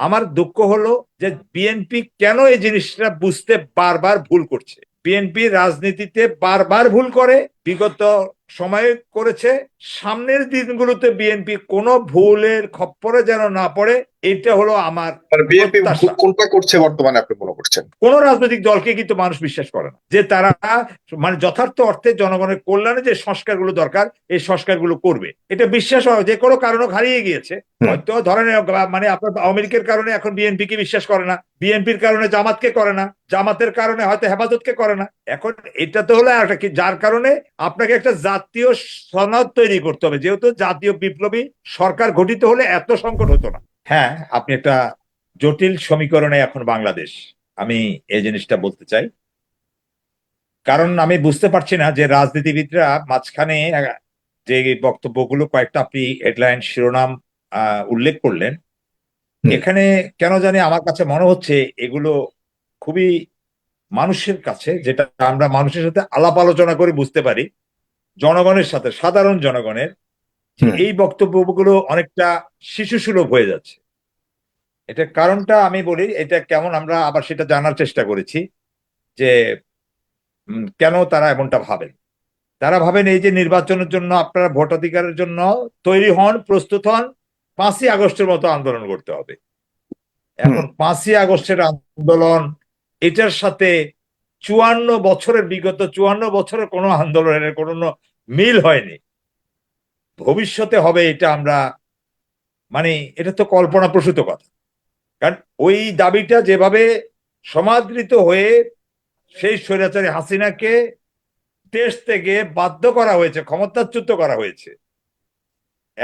আমার দুঃখ হলো যে বিএনপি কেন এই জিনিসটা বুঝতে বারবার ভুল করছে? বিএনপি রাজনীতিতে বারবার ভুল করে বিগত সময়ে করেছে সামনের দিনগুলোতে বিএনপি কোনো ভুলের খপ্পরে যেন না পড়ে এটা হলো আমার বিএনপি কোনটা করছে বর্তমানে আপনি মনে করছেন? কোন রাজনৈতিক দলকে কিন্তু মানুষ বিশ্বাস করে না। যে তারা মানে যথার্থ অর্থে জনগণের কল্যাণে যে সংস্কারগুলো দরকার এই সংস্কারগুলো করবে। এটা বিশ্বাস হয় যে কোনো কারণে হারিয়ে গিয়েছে। হয়তো ধরেন মানে আপনার আওয়ামী লীগের কারণে এখন বিএনপি কে বিশ্বাস করে না বিএনপির কারণে জামাতকে করে না, জামাতের কারণে হয়তো হেফাজতকে করে না। এখন এটা তো হলো একটা কি, যার কারণে আপনাকে একটা জাতীয় সনদ তৈরি করতে হবে। যেহেতু জাতীয় বিপ্লবী সরকার গঠিত হলে এত সংকট হতো না। হ্যাঁ আপনি একটা জটিল সমীকরণে এখন বাংলাদেশ। আমি এই জিনিসটা বলতে চাই। কারণ আমি বুঝতে পারছি না যে রাজনীতিবিদরা মাঝখানে যে বক্তব্যগুলো কয়েকটা আপনি হেডলাইন শিরোনাম উল্লেখ করলেন। এখানে কেন জানি আমার কাছে মনে হচ্ছে এগুলো খুবই মানুষের কাছে যেটা আমরা মানুষের সাথে আলাপ আলোচনা করে বুঝতে পারি জনগণের সাথে সাধারণ জনগণের। এই বক্তব্যগুলো অনেকটা শিশু সুলভ হয়ে যাচ্ছে। এটা কারণটা আমি বলি এটা কেমন আমরা আবার সেটা জানার চেষ্টা করেছি যে কেন তারা এমনটা ভাবেন? তারা ভাবেন এই যে নির্বাচনের জন্য আপনারা ভোটাধিকারের জন্য তৈরি হন প্রস্তুত হন পাঁচই আগস্টের মতো আন্দোলন করতে হবে। এখন পাঁচই আগস্টের আন্দোলন এটার সাথে চুয়ান্ন বছরের বিগত চুয়ান্ন বছরের কোনো আন্দোলনের কোনো মিল হয়নি। ভবিষ্যতে হবে এটা আমরা মানে এটা তো কল্পনা প্রসূত কথা। কারণ ওই দাবিটা যেভাবে সমাদৃত হয়ে সেই স্বৈরাচারী হাসিনাকে দেশ থেকে বাধ্য করা হয়েছে ক্ষমতাচ্যুত করা হয়েছে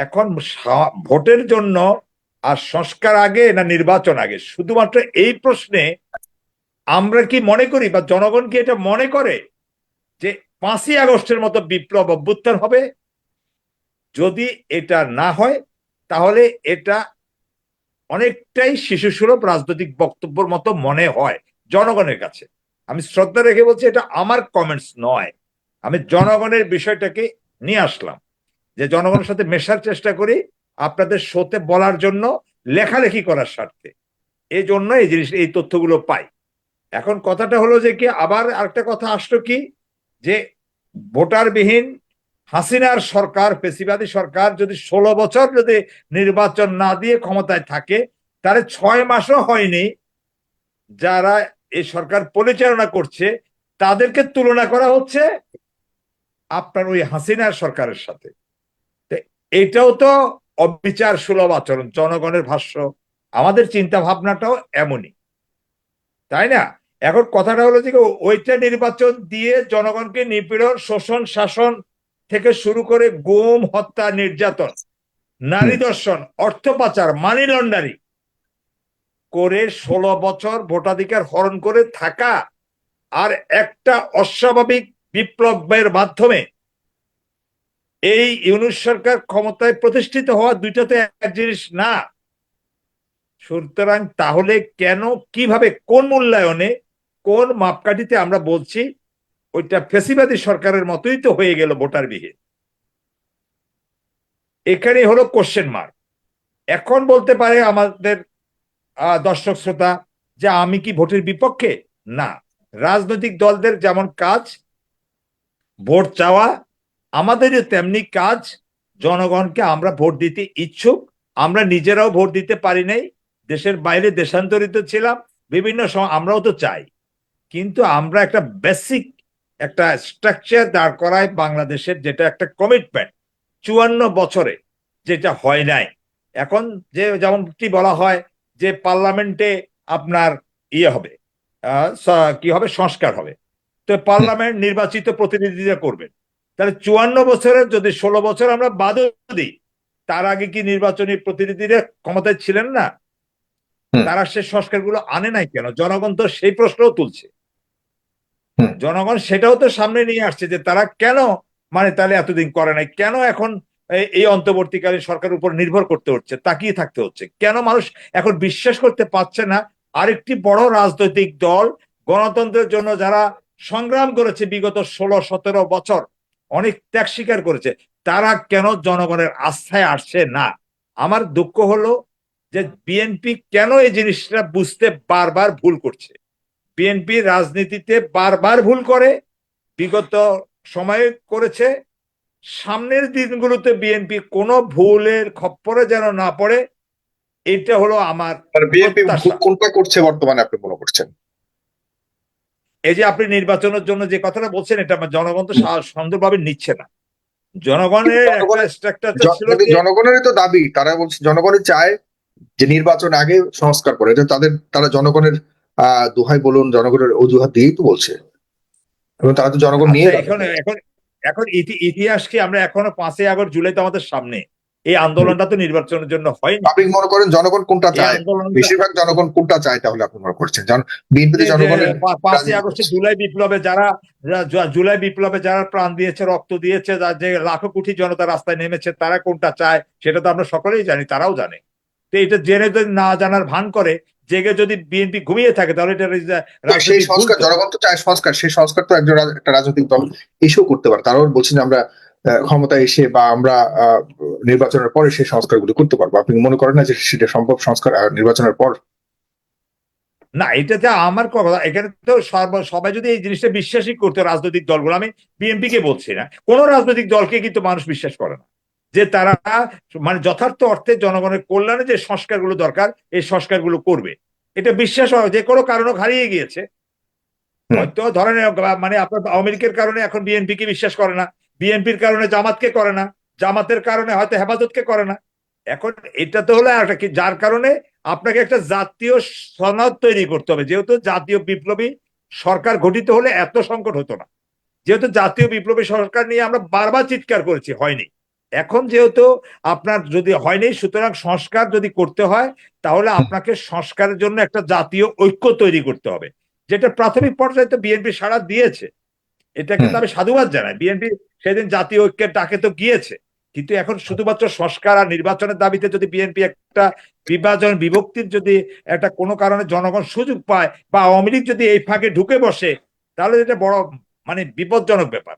এখন ভোটের জন্য আর সংস্কার আগে না নির্বাচন আগে? শুধুমাত্র এই প্রশ্নে আমরা কি মনে করি বা জনগণ কি এটা মনে করে যে পাঁচই আগস্টের মতো বিপ্লব অভ্যুত্থান হবে? যদি এটা না হয়, তাহলে এটা অনেকটাই শিশুসুলভ রাজনৈতিক বক্তব্যের মতো মনে হয় জনগণের কাছে। আমি শ্রদ্ধা রেখে বলছি, এটা আমার কমেন্টস নয়। আমি জনগণের বিষয়টাকে নিয়ে আসলাম। যে জনগণের সাথে মেশার চেষ্টা করি আপনাদের শোতে বলার জন্য লেখালেখি করার স্বার্থে। এই জন্য এই জিনিস, এই তথ্যগুলো পাই। এখন কথাটা হলো যে কি, আবার আরেকটা কথা আসলো কি, যে ভোটারবিহীন হাসিনার সরকার পেশিবাদী সরকার যদি ষোলো বছর যদি নির্বাচন না দিয়ে ক্ষমতায় থাকে, তাহলে ছয় মাসও হয়নি যারা এই সরকার পরিচালনা করছে, তাদেরকে তুলনা করা হচ্ছে আপনার ওই হাসিনার সরকারের সাথে। এটাও তো অবিচার সুলভ আচরণ জনগণের ভাষ্য। আমাদের চিন্তা ভাবনাটাও এমনই। তাই না? এখন কথাটা হলো যে ওইটা নির্বাচন দিয়ে জনগণকে নিপীড়ন শোষণ শাসন থেকে শুরু করে গুম হত্যা নির্যাতন নারী দর্শন অর্থ পাচার মানি লন্ডারি করে ষোলো বছর ভোটাধিকার হরণ করে থাকা আর একটা অস্বাভাবিক বিপ্লবের মাধ্যমে এই ইউনুস সরকার ক্ষমতায় প্রতিষ্ঠিত হওয়া দুইটা তো এক জিনিস না। সুতরাং তাহলে কেন, কীভাবে, কোন মূল্যায়নে, কোন মাপকাঠিতে আমরা বলছি, ওইটা ফেসিবাদী সরকারের মতোই তো হয়ে গেল ভোটার বিহীন এখানে হলো কোশ্চেন মার্ক এখন বলতে পারে আমাদের দর্শক শ্রোতা, যে আমি কি ভোটের বিপক্ষে? না। রাজনৈতিক দলদের যেমন কাজ, ভোট চাওয়া আমাদেরও তেমনি কাজ, জনগণকে আমরা ভোট দিতে ইচ্ছুক। আমরা নিজেরাও ভোট দিতে পারি নাই। দেশের বাইরে দেশান্তরিত ছিলাম। বিভিন্ন সময় আমরাও তো চাই। কিন্তু আমরা একটা বেসিক একটা স্ট্রাকচার দাঁড় করায় বাংলাদেশের যেটা একটা কমিটমেন্ট চুয়ান্ন বছরে যেটা হয় নাই। এখন যে যেমনটি বলা হয় যে পার্লামেন্টে আপনার ইয়ে হবে কি হবে? সংস্কার হবে। তো পার্লামেন্ট নির্বাচিত প্রতিনিধিরা করবেন। তাহলে চুয়ান্ন বছরের যদি ষোলো বছর আমরা বাদও দিই তার আগে কি নির্বাচনী প্রতিনিধিরা ক্ষমতায় ছিলেন না? তারা সে সংস্কারগুলো আনে নাই কেন? জনগণ তো সেই প্রশ্নও তুলছে। জনগণ সেটাও তো সামনে নিয়ে আসছে যে তারা কেন মানে তাহলে এতদিন করে নাই কেন এখন এই- অন্তর্বর্তীকালীন সরকারের উপর নির্ভর করতে হচ্ছে তাকিয়ে থাকতে হচ্ছে? কেন মানুষ এখন বিশ্বাস করতে পারছে না? আরেকটি বড় রাজনৈতিক দল গণতন্ত্রের জন্য যারা সংগ্রাম করেছে বিগত ষোলো সতেরো বছর অনেক ত্যাগ স্বীকার করেছে। তারা কেন জনগণের আস্থায় আসছে না? আমার দুঃখ হলো যে বিএনপি কেন এই জিনিসটা বুঝতে বারবার ভুল করছে? বিএনপি রাজনীতিতে বারবার ভুল করে বিগত সময়ে করেছে। সামনের দিনগুলোতে বিএনপি কোনো ভুলের খপ্পরে যেন না পড়ে এটা হলো আমার বিএনপি কোনটা করছে বর্তমানে আপনি মনে করছেন? এই যে আপনি নির্বাচনের জন্য যে কথাটা বলছেন এটা আমার জনগণ তো সুন্দরভাবে নিচ্ছে না। জনগণের জনগণের- জনগণেরই তো দাবি। তারা বলছে জনগণই চায় যে নির্বাচন আগে সংস্কার করে। এটা তাদের তারা জনগণের আহ দোহাই বলুন জনগণের অজুহাত দিয়েই তো বলছে। এবং তারা তো জনগণ নিয়ে আচ্ছা, এখন এখন এখন ইতি- ইতিহাস কি আমরা এখনও পাঁচই আগস্ট জুলাই তো আমাদের সামনে। এই আন্দোলনটা তো নির্বাচনের জন্য হয়নি আপনি মনে করেন জনগণ কোনটা চায়? বেশিরভাগ জনগণ কোনটা চায় তাহলে আপনি মনে করছেন? বিএনপিতে যে- জনগণের পাঁচই আগস্টে জুলাই বিপ্লবে যারা জুলাই বিপ্লবে যারা প্রাণ দিয়েছে রক্ত দিয়েছে যা- যে লাখো কোটি জনতা রাস্তায় নেমেছে তারা কোনটা চায় সেটা তো আমরা সকলেই জানি তারাও জানে। তো এটা জেনে যদি না জানার ভান করে জেগে যদি বিএনপি ঘুমিয়ে থাকে তাহলে এটা সেই সংস্কার জনগণ তো চায় সংস্কার সেই সংস্কার তো একজন একটা রাজনৈতিক দল এসেও করতে পারে। তারাও বলছেন আমরা ক্ষমতায় এসে বা আমরা নির্বাচনের পরে সেই সংস্কারগুলো করতে পারব। আপনি মনে করেন না যে সেটা সম্ভব সংস্কার নির্বাচনের পর? না এটা এটাতে আমার কথা এখানে তো সর্ব- সবাই যদি এই জিনিসটা বিশ্বাসই করতো রাজনৈতিক দলগুলো আমি বিএনপি কে বলছি না কোন রাজনৈতিক দলকে কিন্তু মানুষ বিশ্বাস করে না। যে তারা মানে যথার্থ অর্থে জনগণের কল্যাণে যে সংস্কারগুলো দরকার এই সংস্কারগুলো করবে। এটা বিশ্বাস হয় যে কোনো কারণে হারিয়ে গিয়েছে। হয়তো ধরেন মানে আপনার আওয়ামী লীগের কারণে এখন বিএনপি কে বিশ্বাস করে না। বিএনপির কারণে জামাতকে করে না জামাতের কারণে হয়তো হেফাজতকে করে না। এখন এটা তো হলো একটা কি যার কারণে আপনাকে একটা জাতীয় সনদ তৈরি করতে হবে। যেহেতু জাতীয় বিপ্লবী সরকার গঠিত হলে এত সংকট হতো না। যেহেতু জাতীয় বিপ্লবী সরকার নিয়ে আমরা বারবার চিৎকার করেছি হয়নি। এখন যেহেতু আপনার যদি হয়নি সুতরাং সংস্কার যদি করতে হয় তাহলে আপনাকে সংস্কারের জন্য একটা জাতীয় ঐক্য তৈরি করতে হবে। যেটা প্রাথমিক পর্যায়ে তো বিএনপি সাড়া দিয়েছে। এটা কিন্তু আমি সাধুবাদ জানাই। বিএনপি সেদিন জাতীয় ঐক্যের ডাকে তো গিয়েছে। কিন্তু এখন শুধুমাত্র সংস্কার আর নির্বাচনের দাবিতে যদি বিএনপি একটা বিভাজন বিভক্তির যদি একটা কোনো কারণে জনগণ সুযোগ পায় বা আওয়ামী লীগ যদি এই ফাঁকে ঢুকে বসে, তাহলে এটা বড় মানে বিপজ্জনক ব্যাপার।